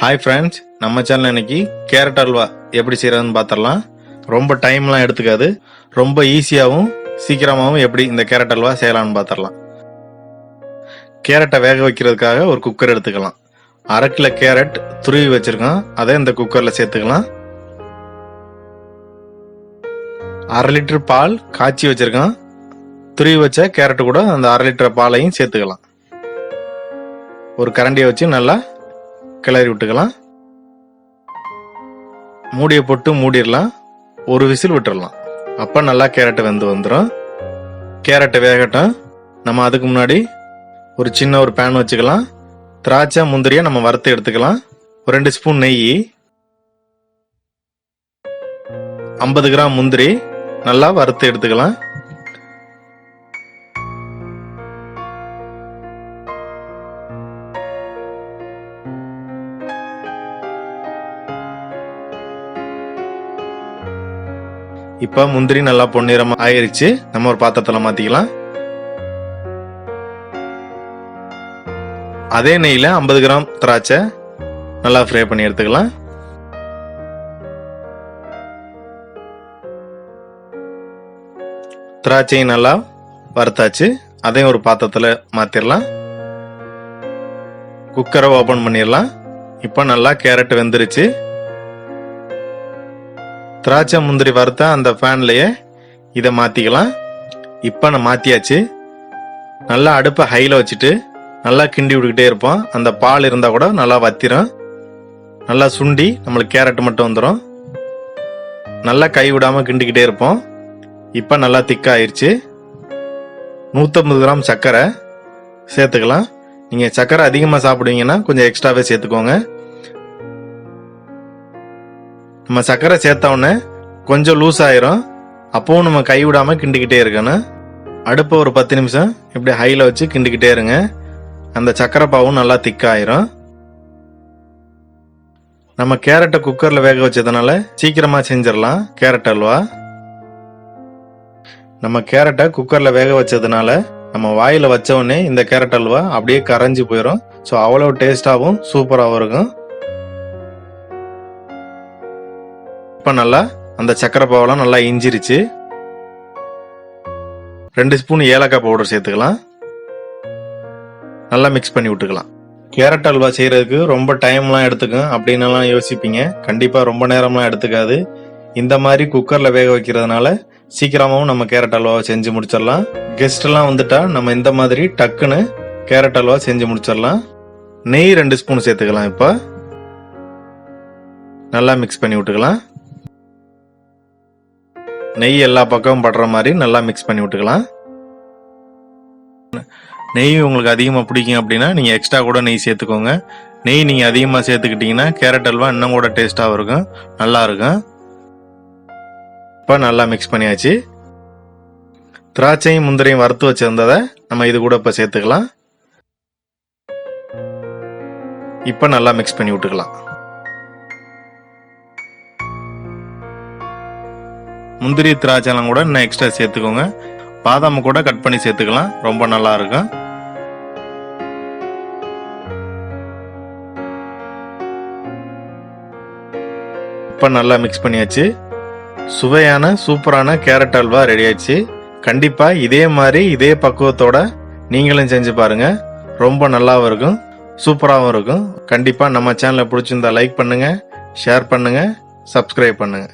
Hi friends நம்ம channel இன்னைக்கு carrot halwa எப்படி செய்யறதுன்னு பார்த்துடலாம் ரொம்ப டைம்லாம் எடுத்துக்காது. ரொம்ப ஈஸியாகவும் சீக்கிரமாகவும் எப்படி இந்த கேரட் அல்வா செய்யலாம்னு பார்த்துடலாம் கேரட்டை வேக வைக்கிறதுக்காக ஒரு குக்கர் எடுத்துக்கலாம். அரை கிலோ கேரட் துருவி வச்சிருக்கோம். அதை இந்த குக்கரில் சேர்த்துக்கலாம். அரை லிட்டர் பால் காய்ச்சி வச்சிருக்கோம். துருவி வச்ச கேரட் கூட அந்த அரை லிட்டர் பாலையும் சேர்த்துக்கலாம். ஒரு கரண்டியை வச்சு நல்லா கிளறி விட்டுக்கலாம். மூடியை போட்டு மூடிடலாம். ஒரு விசில் விட்டுறலாம் அப்போ நல்லா கேரட் வெந்து வந்துடும் கேரட்டை வேகட்டும். நம்ம அதுக்கு முன்னாடி ஒரு சின்ன ஒரு பேன் வச்சுக்கலாம். திராட்சை முந்திரியை நம்ம வறுத்து எடுத்துக்கலாம். ஒரு ரெண்டு ஸ்பூன் நெய். ஐம்பது கிராம் முந்திரி நல்லா வறுத்து எடுத்துக்கலாம். இப்போ முந்திரி நல்லா பொன்னிறமா ஆயிருச்சு. நம்ம ஒரு பாத்திரத்துல மாத்திக்கலாம். அதே நெய்யில ஐம்பது கிராம் திராட்சை நல்லா ஃப்ரை பண்ணி எடுத்துக்கலாம். திராட்சையும் நல்லா வறுத்தாச்சு. அதையும் ஒரு பாத்திரத்துல மாத்திரலாம். குக்கரை ஓபன் பண்ணிடலாம் இப்போ நல்லா கேரட் வெந்துருச்சு. திராட்சை முந்திரி வறுத்த அந்த ஃபேன்லயே இதை மாத்திக்கலாம். இப்போ நான் மாத்தியாச்சு. நல்லா அடுப்பை ஹையில் வச்சுட்டு நல்லா கிண்டி விட்டுக்கிட்டே இருப்போம். அந்த பால் இருந்தா கூட நல்லா வத்திரும். நல்லா சுண்டி நம்மளுக்கு கேரட் மட்டும் வந்துடும் நல்லா கை விடாம கிண்டிக்கிட்டே இருப்போம். இப்போ நல்லா திக்காயிருச்சு. நூற்றம்பது கிராம் சர்க்கரை சேர்த்துக்கலாம். நீங்கள் சர்க்கரை அதிகமாக சாப்பிடுவீங்கன்னா கொஞ்சம் எக்ஸ்ட்ராவே சேர்த்துக்கோங்க. நம்ம சர்க்கரை சேர்த்தவுடனே கொஞ்சம் லூஸ் ஆயிரும் அப்பவும் நம்ம கை விடாம கிண்டிக்கிட்டே இருக்கணும். அடுப்பை ஒரு பத்து நிமிஷம் இப்படி ஹையில் வச்சு கிண்டிக்கிட்டே இருங்க. அந்த சக்கரை பாவும் நல்லா திக்காயிரும். நம்ம கேரட்டை குக்கரில் வேக வச்சதுனால சீக்கிரமாக செஞ்சிடலாம் கேரட் அல்வா. நம்ம கேரட்டை குக்கரில் வேக வச்சதுனால நம்ம வாயில் வச்ச உடனே இந்த கேரட் அல்வா அப்படியே கரைஞ்சு போயிடும் ஸோ அவ்வளோ டேஸ்டாகவும் சூப்பராகவும் இருக்கும். இப்போ நல்லா அந்த சக்கரை பாவெல்லாம் நல்லா இஞ்சிருச்சு. ரெண்டு ஸ்பூன் ஏலக்காய் பவுடர் சேர்த்துக்கலாம். நல்லா மிக்ஸ் பண்ணி விட்டுக்கலாம். கேரட் அல்வா செய்கிறதுக்கு ரொம்ப டைம்லாம் எடுத்துக்கும். அப்படின்னுலாம் யோசிப்பீங்க. கண்டிப்பாக ரொம்ப நேரம்லாம் எடுத்துக்காது. இந்த மாதிரி குக்கரில் வேக வைக்கிறதுனால சீக்கிரமாகவும் நம்ம கேரட் அல்வாவை செஞ்சு முடிச்சிடலாம். கெஸ்ட்லாம் எல்லாம் வந்துட்டா நம்ம இந்த மாதிரி டக்குன்னு கேரட் அல்வா செஞ்சு முடிச்சிடலாம். நெய் ரெண்டு ஸ்பூன் சேர்த்துக்கலாம் இப்போ. நல்லா மிக்ஸ் பண்ணி விட்டுக்கலாம். நெய் எல்லா பக்கமும் படுற மாதிரி நல்லா மிக்ஸ் பண்ணி விட்டுக்கலாம். நெய் உங்களுக்கு அதிகமாக பிடிக்கும் அப்படின்னா நீங்கள் எக்ஸ்ட்ரா கூட நெய் சேர்த்துக்கோங்க. நெய் நீங்கள் அதிகமாக சேர்த்துக்கிட்டிங்கன்னா கேரட் அல்வா இன்னும் கூட டேஸ்ட்டாகவும் இருக்கும். நல்லா இருக்கும். இப்போ நல்லா மிக்ஸ் பண்ணியாச்சு. திராட்சையும் முந்திரையும் வறுத்து வச்சிருந்ததை நம்ம இது கூட இப்போ சேர்த்துக்கலாம். இப்போ நல்லா மிக்ஸ் பண்ணி விட்டுக்கலாம். முந்திரி திராட்சைலாம் கூட இன்னும் எக்ஸ்ட்ரா சேர்த்துக்கோங்க. பாதாம் கூட கட் பண்ணி சேர்த்துக்கலாம். ரொம்ப நல்லா இருக்கும் இப்போ நல்லா மிக்ஸ் பண்ணியாச்சு. சுவையான சூப்பரான கேரட் அல்வா ரெடி ஆச்சு கண்டிப்பா இதே மாதிரி இதே பக்குவத்தோட நீங்களும் செஞ்சு பாருங்க. ரொம்ப நல்லாவும் இருக்கும். சூப்பராகவும் இருக்கும். கண்டிப்பா நம்ம சேனலை பிடிச்சிருந்தா லைக் பண்ணுங்க ஷேர் பண்ணுங்க சப்ஸ்கிரைப் பண்ணுங்க.